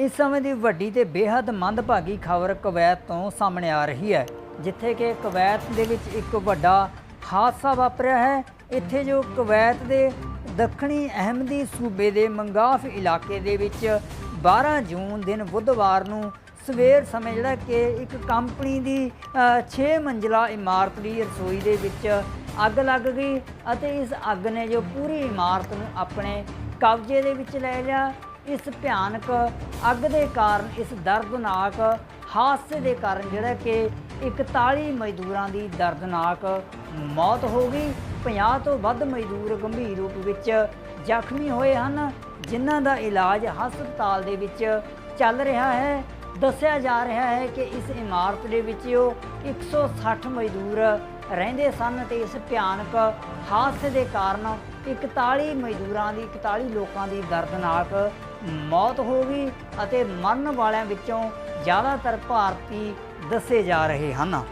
ਇਸ ਸਮੇਂ ਦੀ ਵੱਡੀ ਤੇ ਬੇहद ਮੰਦਭਾਗੀ ਖਬਰ ਕੁਵੈਤ ਤੋਂ ਸਾਹਮਣੇ ਆ ਰਹੀ ਹੈ, ਜਿੱਥੇ ਕਿ ਕੁਵੈਤ ਦੇ ਵਿੱਚ ਇੱਕ ਵੱਡਾ ਹਾਦਸਾ ਵਾਪਰਿਆ ਹੈ। ਇੱਥੇ ਜੋ ਕੁਵੈਤ ਦੇ ਦੱਖਣੀ ਅਹਿਮਦੀ ਸੂਬੇ ਦੇ ਮੰਗਾਫ ਇਲਾਕੇ ਦੇ ਵਿੱਚ 12 ਜੂਨ ਦਿਨ ਬੁੱਧਵਾਰ ਨੂੰ ਸਵੇਰ ਸਮੇਂ ਜਿਹੜਾ ਕਿ ਇੱਕ ਕੰਪਨੀ ਦੀ 6 ਮੰਜ਼ਲਾ ਇਮਾਰਤ ਦੀ ਰਸੋਈ ਦੇ ਵਿੱਚ ਅੱਗ ਲੱਗ ਗਈ ਅਤੇ ਇਸ ਅੱਗ ਨੇ ਜੋ ਪੂਰੀ ਇਮਾਰਤ ਨੂੰ ਆਪਣੇ ਕਬਜ਼ੇ ਦੇ ਵਿੱਚ ਲੈ ਲਿਆ। ਇਸ ਭਿਆਨਕ ਅੱਗ ਦੇ ਕਾਰਨ, ਇਸ ਦਰਦਨਾਕ ਹਾਦਸੇ ਦੇ ਕਾਰਨ ਜਿਹੜਾ ਕਿ 41 ਮਜ਼ਦੂਰਾਂ ਦੀ ਦਰਦਨਾਕ ਮੌਤ ਹੋ ਗਈ। 50 ਤੋਂ ਵੱਧ ਮਜ਼ਦੂਰ ਗੰਭੀਰ ਰੂਪ ਵਿੱਚ ਜ਼ਖਮੀ ਹੋਏ ਹਨ, ਜਿਨ੍ਹਾਂ ਦਾ ਇਲਾਜ ਹਸਪਤਾਲ ਦੇ ਵਿੱਚ ਚੱਲ ਰਿਹਾ ਹੈ। ਦੱਸਿਆ ਜਾ ਰਿਹਾ ਹੈ ਕਿ ਇਸ ਇਮਾਰਤ ਦੇ ਵਿੱਚ ਉਹ 160 ਮਜ਼ਦੂਰ ਰਹਿੰਦੇ ਸਨ ਤੇ ਇਸ ਭਿਆਨਕ ਹਾਦਸੇ ਦੇ ਕਾਰਨ 41 ਮਜ਼ਦੂਰਾਂ ਦੀ 41 ਲੋਕਾਂ ਦੀ ਦਰਦਨਾਕ ਮੌਤ ਹੋ ਗਈ ਅਤੇ ਮਰਨ ਵਾਲਿਆਂ ਵਿੱਚੋਂ ਜ਼ਿਆਦਾਤਰ ਭਾਰਤੀ ਦੱਸੇ ਜਾ ਰਹੇ ਹਨ।